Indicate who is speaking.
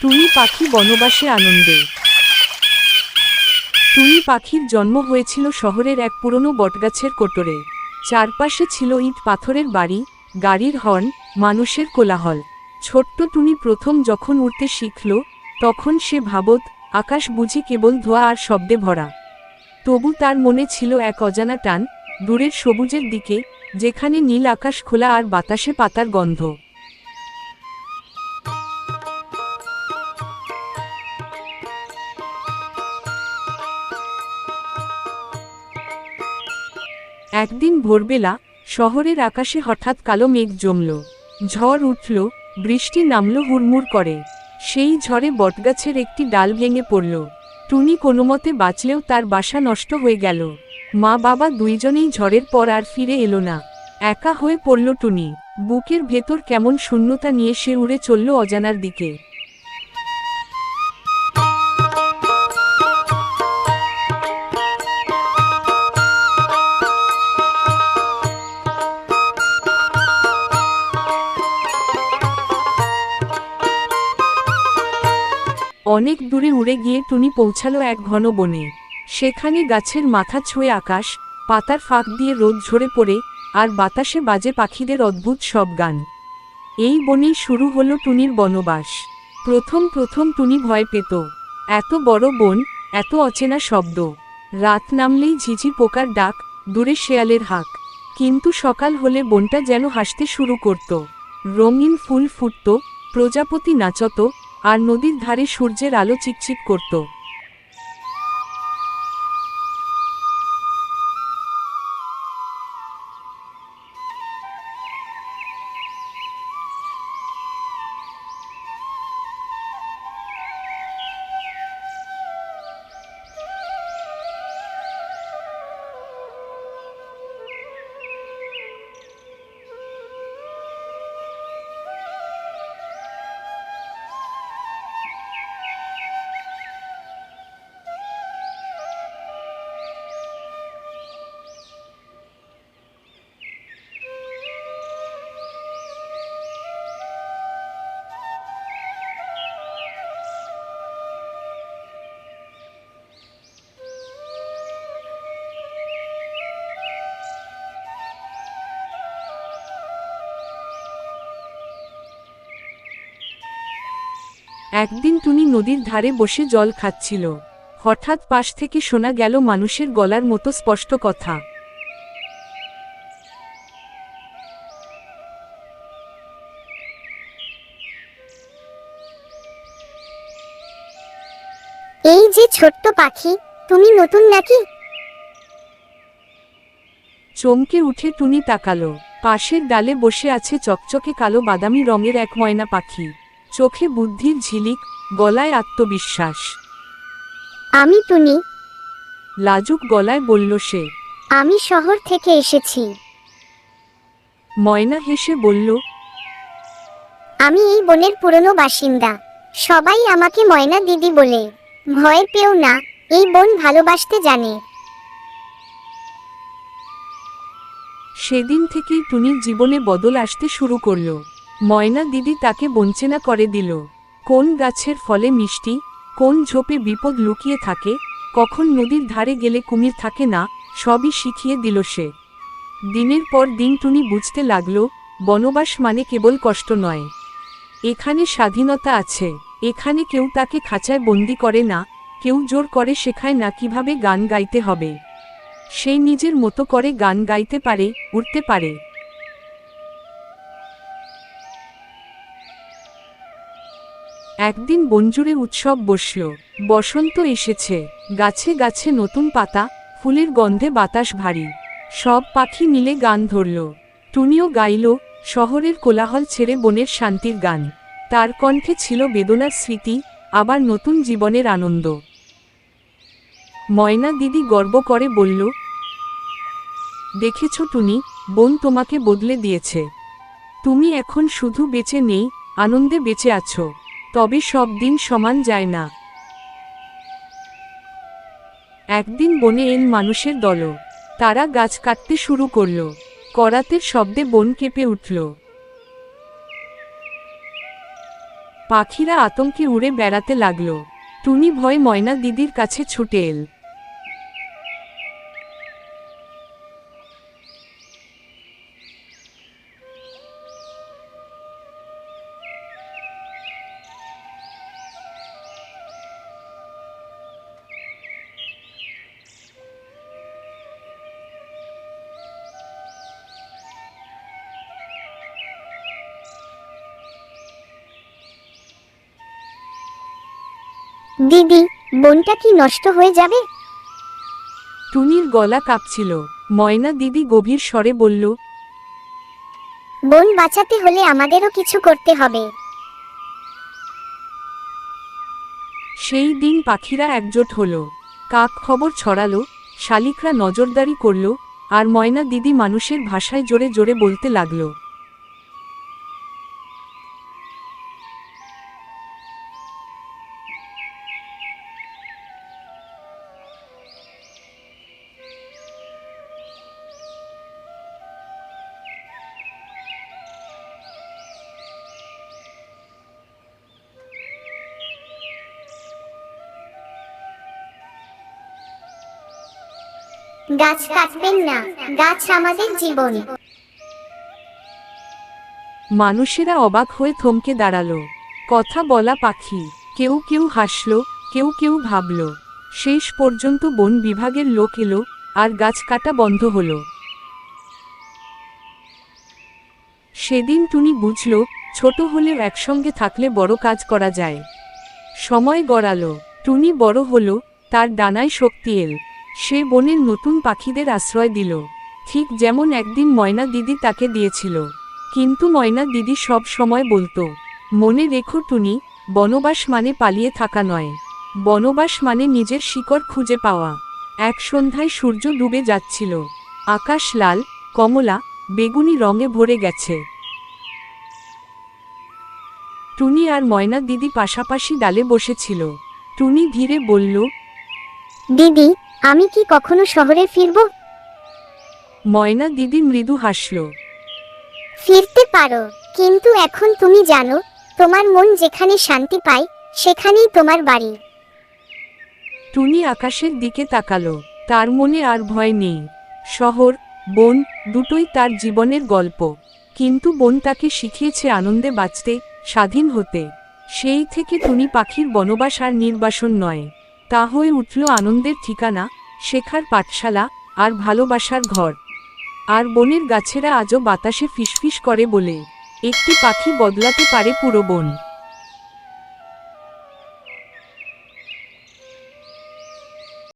Speaker 1: টুনি পাখি বনবাসে আনন্দে। টুনি পাখির জন্ম হয়েছিল শহরের এক পুরনো বটগাছের কোটরে। চারপাশে ছিল ইট পাথরের বাড়ি, গাড়ির হর্ন, মানুষের কোলাহল। ছোট্ট টুনি প্রথম যখন উঠতে শিখল, তখন সে ভাবত, আকাশ বুঝি কেবল ধোয়া আর শব্দে ভরা। তবু তার মনে ছিল এক অজানা টান, দূরের সবুজের দিকে, যেখানে নীল আকাশ খোলা আর বাতাসে পাতার গন্ধ। একদিন ভোরবেলা শহরের আকাশে হঠাৎ কালো মেঘ জমল। ঝড় উঠল, বৃষ্টি নামল, হুড়মুড় করে। সেই ঝড়ে বটগাছের একটি ডাল ভেঙে পড়ল। টুনি কোনোমতে বাঁচলেও তার বাসা নষ্ট হয়ে গেল। মা বাবা দুইজনেই ঝড়ের পর আর ফিরে এলো না। একা হয়ে পড়ল টুনি। বুকের ভেতর কেমন শূন্যতা নিয়ে সে উড়ে চলল অজানার দিকে। অনেক দূরে উড়ে গিয়ে টুনি পৌঁছালো এক ঘন বনে। সেখানে গাছের মাথা ছুঁয়ে আকাশ, পাতার ফাঁক দিয়ে রোদ ঝরে পড়ে, আর বাতাসে বাজে পাখিদের অদ্ভুত সব গান। এই বনেই শুরু হলো টুনির বনবাস। প্রথম প্রথম টুনি ভয় পেত। এত বড় বন, এত অচেনা শব্দ। রাত নামলেই ঝিঝি পোকার ডাক, দূরে শেয়ালের হাক। কিন্তু সকাল হলে বনটা যেন হাসতে শুরু করত। রঙিন ফুল ফুটত, প্রজাপতি নাচত আর নদীর ধারে সূর্যের আলো চিকচিক করত। একদিন টুনি নদীর ধারে বসে জল খাচ্ছিল। হঠাৎ পাশ থেকে শোনা গেল মানুষের গলার মতো স্পষ্ট কথা।
Speaker 2: এই যে ছোট্ট পাখি তুমি নতুন নাকি?
Speaker 1: চমকে উঠে টুনি তাকালো। পাশের ডালে বসে আছে চকচকে কালো বাদামি রঙের এক ময়না পাখি। চোখে বুদ্ধির ঝিলিক গলায় আত্মবিশ্বাস।
Speaker 2: আমি টুনি।
Speaker 1: লাজুক গলায় বলল সে।
Speaker 2: আমি শহর থেকে এসেছি।
Speaker 1: ময়না হেসে বলল
Speaker 2: আমি এই বনের পুরনো বাসিন্দা। সবাই আমাকে ময়না দিদি বলে। ভয় পেও না এই বন ভালোবাসতে জানে।
Speaker 1: সেদিন থেকেই টুনির জীবনে বদল আসতে শুরু করল। ময়না দিদি তাকে বঞ্চনা করে দিল। কোন গাছের ফলে মিষ্টি, কোন ঝোপে বিপদ লুকিয়ে থাকে, কখন নদীর ধারে গেলে কুমির থাকে না, সবই শিখিয়ে দিল সে। দিনের পর দিন টুনি বুঝতে লাগল, বনবাস মানে কেবল কষ্ট নয়। এখানে স্বাধীনতা আছে, এখানে কেউ তাকে খাঁচায় বন্দি করে না, কেউ জোর করে শেখায় না কীভাবে গান গাইতে হবে। সে নিজের মতো করে গান গাইতে পারে উঠতে পারে। একদিন বঞ্জুরে উৎসব বসল। বসন্ত এসেছে। গাছে গাছে নতুন পাতা, ফুলের গন্ধে বাতাস ভারী। সব পাখি মিলে গান ধরল। টুনিও গাইল, শহরের কোলাহল ছেড়ে বনের শান্তির গান। তার কণ্ঠে ছিল বেদনার স্মৃতি, আবার নতুন জীবনের আনন্দ। ময়না দিদি গর্ব করে বলল, দেখেছ টুনি, বোন তোমাকে বদলে দিয়েছে। তুমি এখন শুধু বেঁচে নেই, আনন্দে বেঁচে আছো। তবে সব দিন সমান যায় না। একদিন বনে এল মানুষের দল। তারা গাছ কাটতে শুরু করল। করাতের শব্দে বন কেঁপে উঠল। পাখিরা আতঙ্কে উড়ে বেড়াতে লাগল। টুনি ভয় ময়না দিদির কাছে ছুটে এল।
Speaker 2: দিদি বোনটা কি নষ্ট হয়ে যাবে?
Speaker 1: টুনির গলা কাঁপছিল। ময়না দিদি গভীর স্বরে বলল
Speaker 2: বোন বাঁচাতে হলে আমাদেরও কিছু করতে হবে।
Speaker 1: সেই দিন পাখিরা একজোট হলো। কাক খবর ছড়ালো শালিকরা নজরদারি করল আর ময়না দিদি মানুষের ভাষায় জোরে জোরে বলতে লাগল।
Speaker 2: গাছ কাটবেন না, গাছ আমাদের জীবন।
Speaker 1: মানুষেরা অবাক হয়ে থমকে দাঁড়াল। কথা বলা পাখি, কেউ কেউ হাসল, কেউ কেউ ভাবল। শেষ পর্যন্ত বন বিভাগের লোক এলো, আর গাছ কাটা বন্ধ হলো। সেদিন টুনি বুঝল, ছোট হলেও একসঙ্গে থাকলে বড় কাজ করা যায়। সময় গড়ালো, টুনি বড় হলো, তার ডানায় শক্তি এল। সে বনের নতুন পাখিদের আশ্রয় দিল। ঠিক যেমন একদিন ময়না দিদি তাকে দিয়েছিল। কিন্তু ময়না দিদি সব সময় বলতো, মনে রেখো টুনি, বনবাস মানে পালিয়ে থাকা নয়। বনবাস মানে নিজের শিকড় খুঁজে পাওয়া। এক সন্ধ্যায় সূর্য ডুবে যাচ্ছিল। আকাশ লাল, কমলা, বেগুনি রঙে ভরে গেছে। টুনি আর ময়না দিদি পাশাপাশি ডালে বসেছিল। টুনি ধীরে বলল,
Speaker 2: দিদি আমি কি কখনো শহরে ফিরব?
Speaker 1: ময়না দিদি মৃদু হাসল।
Speaker 2: ফিরতে পারো কিন্তু এখন তুমি জানো তোমার মন যেখানে শান্তি পায় সেখানেই তোমার বাড়ি।
Speaker 1: টুনি আকাশের দিকে তাকালো তার মনে আর ভয় নেই। শহর বন দুটোই তার জীবনের গল্প। কিন্তু বন তাকে শিখিয়েছে আনন্দে বাঁচতে স্বাধীন হতে। সেই থেকে টুনি পাখির বনবাস আর নির্বাসন নয়। তা হয়ে উঠল আনন্দের ঠিকানা, শেখার পাঠশালা, আর ভালোবাসার ঘর। আর বনের গাছেরা আজও বাতাসে ফিসফিস করে বলে, একটি পাখি বদলাতে পারে পুরো বন।